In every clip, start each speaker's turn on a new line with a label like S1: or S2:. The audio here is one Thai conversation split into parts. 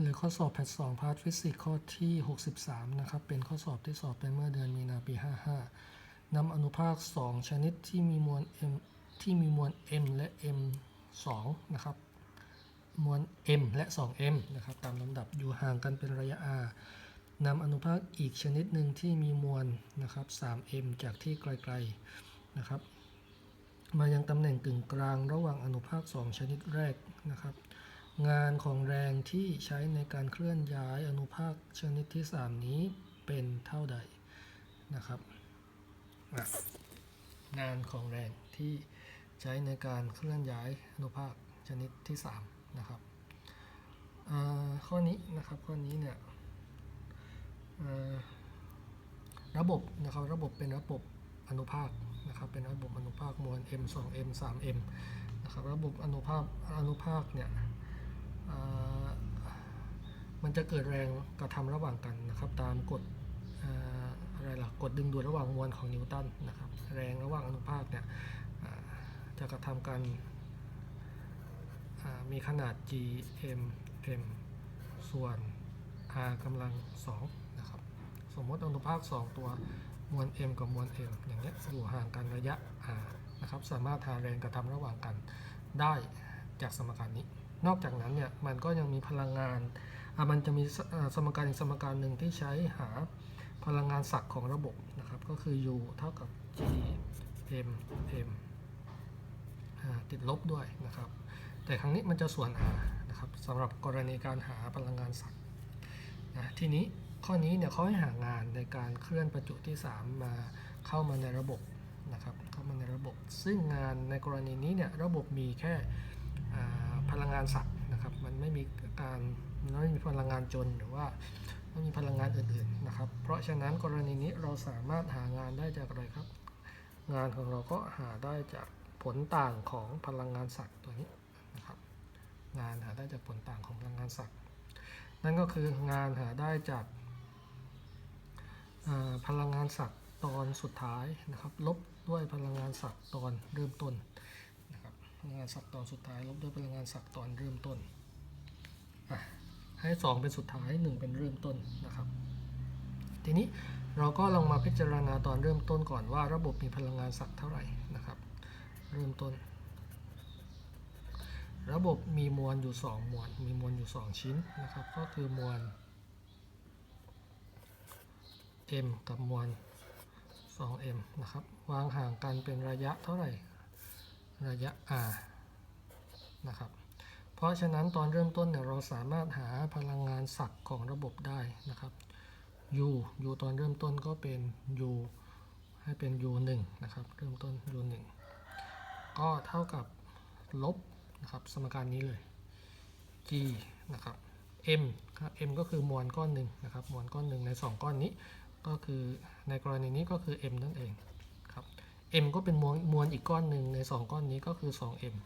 S1: หรือข้อสอบแพทสองพาร์ทฟิสิกส์ข้อที่ 63 นะครับ เป็นข้อสอบที่สอบไปเมื่อเดือนมีนาปี 55นำอนุภาค 2 ชนิดที่มีมวล m ที่มีมวล m และ m 2นะครับ มวล m และ 2m นะครับ ตามลำดับอยู่ห่างกันเป็นระยะ r นำอนุภาคอีกชนิดหนึ่งที่มีมวลนะครับ 3m จากที่ไกลๆนะครับ มายังตำแหน่งกึ่งกลางระหว่างอนุภาค 2 ชนิดแรกนะครับ งานของแรงที่ใช้ในการเคลื่อนย้ายอนุภาคชนิดที่ 3 นี้เป็นเท่าใดนะครับงานของแรงที่ใช้ในการเคลื่อนย้ายอนุภาคชนิดที่ 3 นะครับข้อนี้นะครับข้อนี้เนี่ยระบบนะครับระบบเป็นระบบอนุภาคนะครับเป็นระบบอนุภาคมวล m 2 m 3 m นะครับระบบอนุภาคอนุภาคเนี่ย มันจะเกิดแรงกระทำระหว่างกันนะครับ ตามกฎอะไรล่ะกฎดึงดูดระหว่างมวลของนิวตันนะครับ แรงระหว่างอนุภาคเนี่ยจะกระทำกันมีขนาด g m m ส่วน r กำลัง2นะครับ สมมติอนุภาค 2 ตัวมวล m กับมวล m อย่างเงี้ยอยู่ห่างกันระยะ r นะครับ สามารถหาแรงกระทำระหว่างกันได้จากสมการนี้ นอกจากนั้นเนี่ย มันก็ยังมีพลังงาน มันจะมีสมการอีกสมการหนึ่งที่ใช้หาพลังงานศักย์ของระบบนะครับ ก็คือ U เท่ากับ G M M ติดลบด้วยนะครับ แต่ครั้งนี้มันจะส่วน R นะครับสำหรับกรณีการหาพลังงานศักย์นะทีนี้ข้อนี้เนี่ยเขาให้หางานในการเคลื่อนประจุที่ 3 มาเข้ามาในระบบนะครับเข้ามาในระบบ ซึ่งงานในกรณีนี้เนี่ยระบบมีแค่พลังงานสัตว์นะครับ มันไม่มีการ ไม่มีพลังงานจนหรือว่าไม่มีพลังงานอื่นๆนะครับ เพราะฉะนั้นกรณีนี้เราสามารถหางานได้จากอะไรครับ งานของเราก็หาได้จากผลต่างของพลังงานสัตว์ตัวนี้นะครับ งานหาได้จากผลต่างของพลังงานสัตว์ นั่นก็คืองานหาได้จากพลังงานสัตว์ตอนสุดท้ายนะครับ ลบด้วยพลังงานสัตว์ตอนเริ่มต้นนะครับพลังงานศักย์ตอนสุดท้าย ลบด้วยพลังงานศักย์ตอนเริ่มต้นอะ ให้2เป็นสุดท้าย1เป็นเริ่มต้นนะครับ ทีนี้เราก็ลองมาพิจารณาตอนเริ่มต้นก่อนว่าระบบมีพลังงานศักย์เท่าไหร่นะครับ เริ่มต้น ระบบมีมวลอยู่ 2 มวล มีมวลอยู่ 2 ชิ้นนะครับ ก็คือมวล m กับมวล 2m นะครับ วางห่างกันเป็นระยะเท่าไหร่ ระยะ r นะครับ เพราะฉะนั้นตอนเริ่มต้นเนี่ยเราสามารถหาพลังงานศักย์ของระบบได้นะครับ u u ตอนเริ่มต้นก็เป็น u ให้เป็น u 1นะครับ เริ่มต้น u 1ก็เท่ากับลบนะครับสมการนี้เลย g นะครับ m ครับ m ก็คือมวลก้อนหนึ่งนะครับ มวลก้อนหนึ่งใน 2 ก้อนนี้ ก็คือในกรณีนี้ก็คือ m นั่นเองครับ m ก็เป็นมวลมวลอีกก้อนหนึ่งใน 2 ก้อนนี้ก็คือ 2m อืม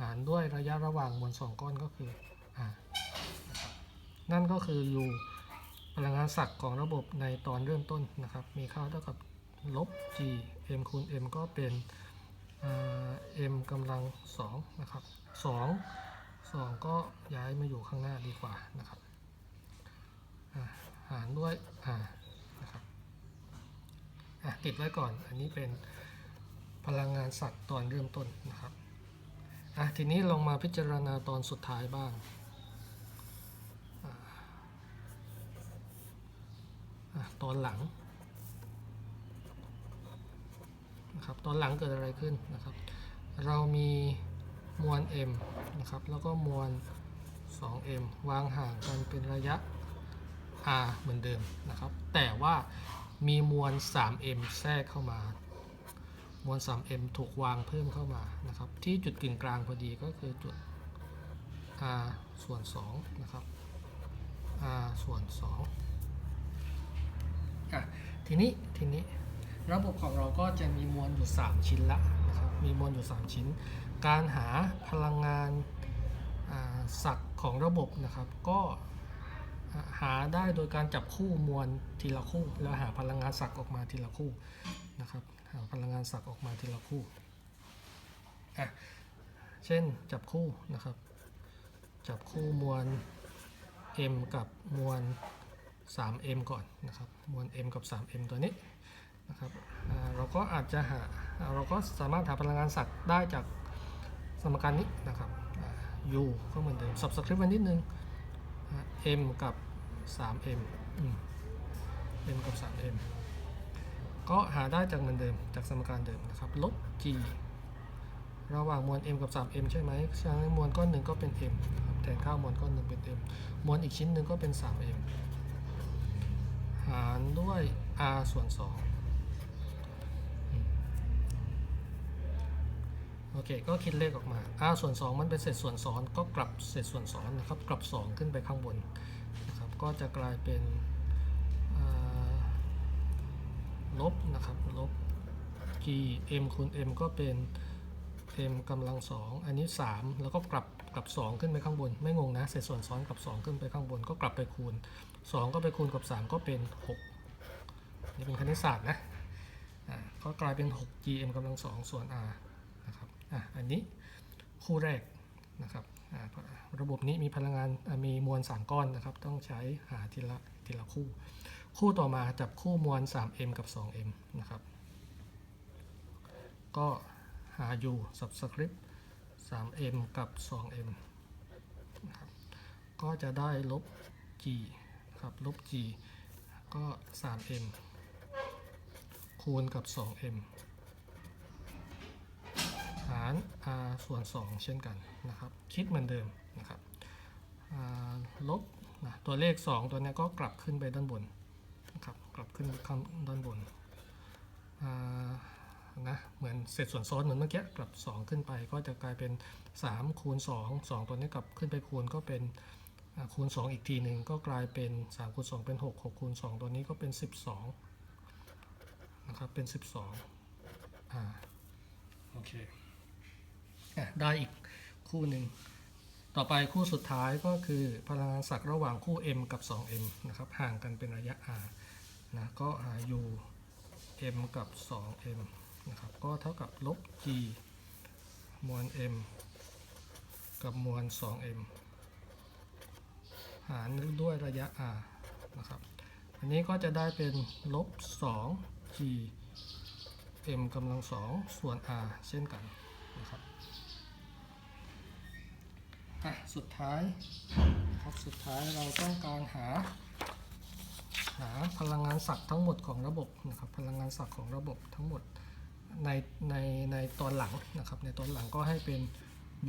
S1: หารด้วยระยะระหว่างมวล2ก้อนก็คือ R นั่นก็คือ u พลังงานศักย์ของระบบในตอนเริ่มต้นนะครับ มีค่าเท่ากับลบ g m คูณ m ก็เป็นอ่า m กำลัง2นะครับ2 2 ก็ย้ายมาอยู่ข้างหน้าดีกว่านะครับหารด้วย r นะครับติดไว้ก่อน อันนี้เป็น พลังงานสัตว์ตอนเริ่มต้นนะครับอะทีนี้ลองมาพิจารณาตอนสุดท้ายบ้างอตอนหลังนะครับตอนหลังเกิดอะไรขึ้นนะครับ เรามีมวล m นะครับแล้วก็มวล 2m วางห่างกันเป็นระยะ r เหมือนเดิมนะครับ แต่ว่ามีมวล 3m แทรกเข้ามา มวล 3m ถูกวางเพิ่มเข้ามานะครับ ที่จุดกึ่งกลางพอดีก็คือจุด r ส่วน2นะครับ r ส่วน2อะทีนี้ทีนี้ระบบของเราก็จะมีมวลอยู่ 3 ชิ้นละนะครับ มีมวลอยู่ 3 ชิ้น การหาพลังงานศักย์ของระบบนะครับ ก็หาได้โดยการจับคู่มวลทีละคู่ แล้วหาพลังงานศักย์ออกมาทีละคู่นะครับ พลังงานศักย์ออกมาทีละคู่อะเช่นจับคู่นะครับ จับคู่มวล m กับมวล 3m ก่อนนะครับ มวล m กับ 3m ตัวนี้นะครับเราก็อาจจะหาเราก็สามารถหาพลังงานสัตว์ได้จากสมการนี้นะครับ u ก็เหมือนเดิม subscript ไว้นิดนึง m กับ 3m m กับ 3m ก็หาได้จากเหมือนเดิมจากสมการเดิมนะครับลบ g ระหว่างมวล m กับ 3m ใช่ไหมฉะนั้นมวลก้อนหนึ่งก็เป็น m นะครับแทนค่ามวลก้อนหนึ่งเป็น m มวลอีกชิ้นหนึ่งก็เป็น 3m หารด้วย r ส่วน2อืมโอเค ก็คิดเลขออกมา r ส่วน 2 มันเป็นเศษส่วนซ้อน ก็กลับเศษส่วนซ้อนนะครับ กลับ 2 ขึ้นไปข้างบนนะครับ ก็จะกลายเป็นอ่า ลบนะครับ ลบ g m คูณ m ก็เป็น m กำลังสองอันนี้ 3 แล้วก็กลับกลับ 2 ขึ้นไปข้างบน ไม่งงนะเศษส่วนซ้อนกับ 2 ขึ้นไปข้างบน ก็กลับไปคูณ 2 ก็ไปคูณกับ 3 ก็เป็น 6 นี่เป็นคณิตศาสตร์นะอ่าก็กลายเป็น 6 gm กำลังสองส่วน r นะครับอะอันนี้คู่แรกนะครับระบบนี้มีพลังงานมีมวล3ก้อนนะครับ ต้องใช้หาทีละทีละคู่ คู่ต่อมาจับคู่มวล 3m กับ 2m นะครับ ก็หา u subscript 3m กับ 2m นะครับก็จะได้ลบ g ครับลบ g ก็ 3m คูณกับ 2m หาร r ส่วน 2 เช่นกันนะครับ คิดเหมือนเดิมนะครับลบนะตัวเลข 2 ตัวนี้ก็กลับขึ้นไปด้านบน นะครับกลับขึ้นข้างด้านบนนะเหมือนเศษส่วนซ้อนเหมือนเมื่อกี้กลับ 2 ขึ้นไปก็จะกลายเป็น3คูณ2 2 ตัวนี้กลับขึ้นไปคูณก็เป็นคูณ 2 อีกทีหนึ่งก็กลายเป็น3คูณ2เป็น 6 6คูณ2ตัวนี้ก็เป็น 12นะครับเป็น 12อ่าโอเคอะได้อีกคู่หนึ่ง ต่อไปคู่สุดท้ายก็คือพลังงานศักย์ระหว่างคู่ m กับ 2m นะครับห่างกันเป็นระยะ r นะก็หา u m กับ 2m นะครับก็เท่ากับลบ g มวล m กับมวล 2m หารด้วยระยะ r นะครับอันนี้ก็จะได้เป็นลบ 2 g m กำลัง 2 ส่วน r เช่นกันนะครับ อะสุดท้ายครับสุดท้ายเราต้องการหา หาพลังงานศักย์ทั้งหมดของระบบนะครับพลังงานศักย์ของระบบทั้งหมดในในในตอนหลังนะครับ ในตอนหลังก็ให้เป็น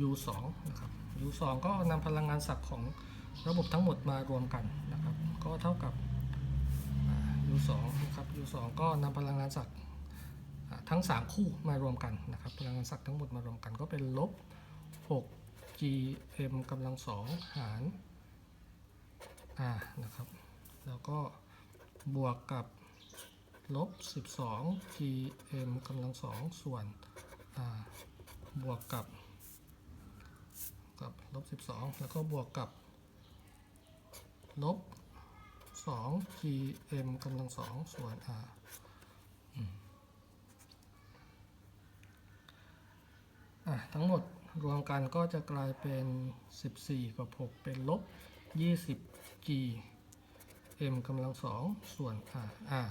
S1: U2 นะครับ U2 ก็นำพลังงานศักย์ของระบบทั้งหมดมารวมกันนะครับ ก็เท่ากับ U2 นะครับ U2 ก็นำพลังงานศักย์อ่าทั้ง 3 คู่มารวมกันนะครับ พลังงานศักย์ทั้งหมดมารวมกันก็เป็นลบ6 GM กำลังสองหาร R นะครับ แล้วก็บวกกับลบ 12 gm กำลังสองส่วน r บวกกับกับลบ 12 แล้วก็บวกกับลบ 2 gm กำลังสองส่วน r อะทั้งหมด รวมกันก็จะกลายเป็น 14 กับ 6 เป็นลบ 20 g m กำลังสองส่วน r r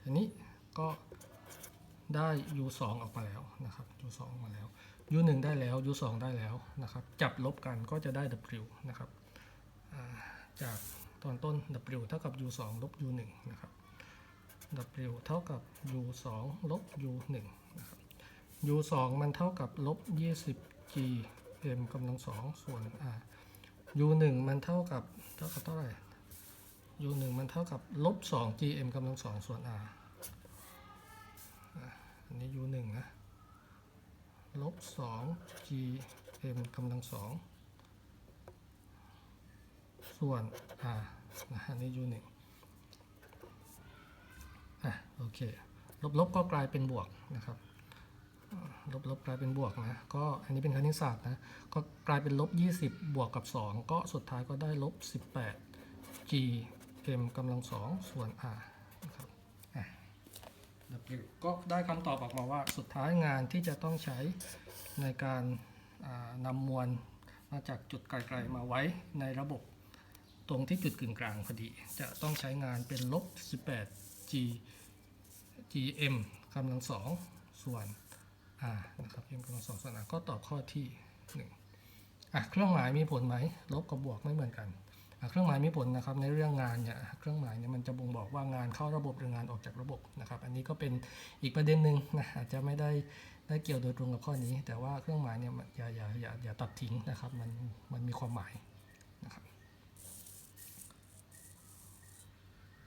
S1: ทีนี้ก็ได้ u 2ออกมาแล้วนะครับ u 2ออกมาแล้ว u 1ได้แล้ว u 2ได้แล้วนะครับ จับลบกันก็จะได้ w นะครับจากตอนต้น w เท่ากับ u 2ลบ u 1นะครับ w เท่ากับ u 2ลบ u 1นะครับ u 2มันเท่ากับลบ 20 g m กำลังสองส่วน r u 1มันเท่ากับเท่ากับเท่าไหร่ u 1มันเท่ากับลบ2 gm กำลังสองส่วน r อันนี้ u 1นะลบ2 gm กำลังสองส่วน r นะอันนี้ u 1อะโอเค ลบลบก็กลายเป็นบวกนะครับ ลบลบกลายเป็นบวกนะ ก็อันนี้เป็นคณิตศาสตร์นะ ก็กลายเป็นลบ 20 บวกกับ 2 ก็สุดท้ายก็ได้ลบ 18 g m กำลังสองส่วน r นะครับอะ W ก็ได้คำตอบออกมาว่าสุดท้ายงานที่จะต้องใช้ในการอ่านำมวลมมาจากจุดไกลๆมาไว้ในระบบตรงที่จุดกึ่งกลางพอดี จะต้องใช้งานเป็นลบ 18 g gm กำลังสองส่วน r นะครับ m กำลังสองส่วน r ก็ตอบข้อที่หนึ่งอะเครื่องหมายมีผลไหมลบกับบวกไม่เหมือนกันอะเครื่องหมายมีผลนะครับในเรื่องงานเนี่ยเครื่องหมายเนี่ยมันจะบ่งบอกว่างานเข้าระบบหรืองานออกจากระบบนะครับ อันนี้ก็เป็นอีกประเด็นหนึ่งนะอาจจะไม่ได้ได้เกี่ยวโดยตรงกับข้อนี้ แต่ว่าเครื่องหมายเนี่ยอย่าอย่าอย่าอย่าตัดทิ้งนะครับมันมันมีความหมาย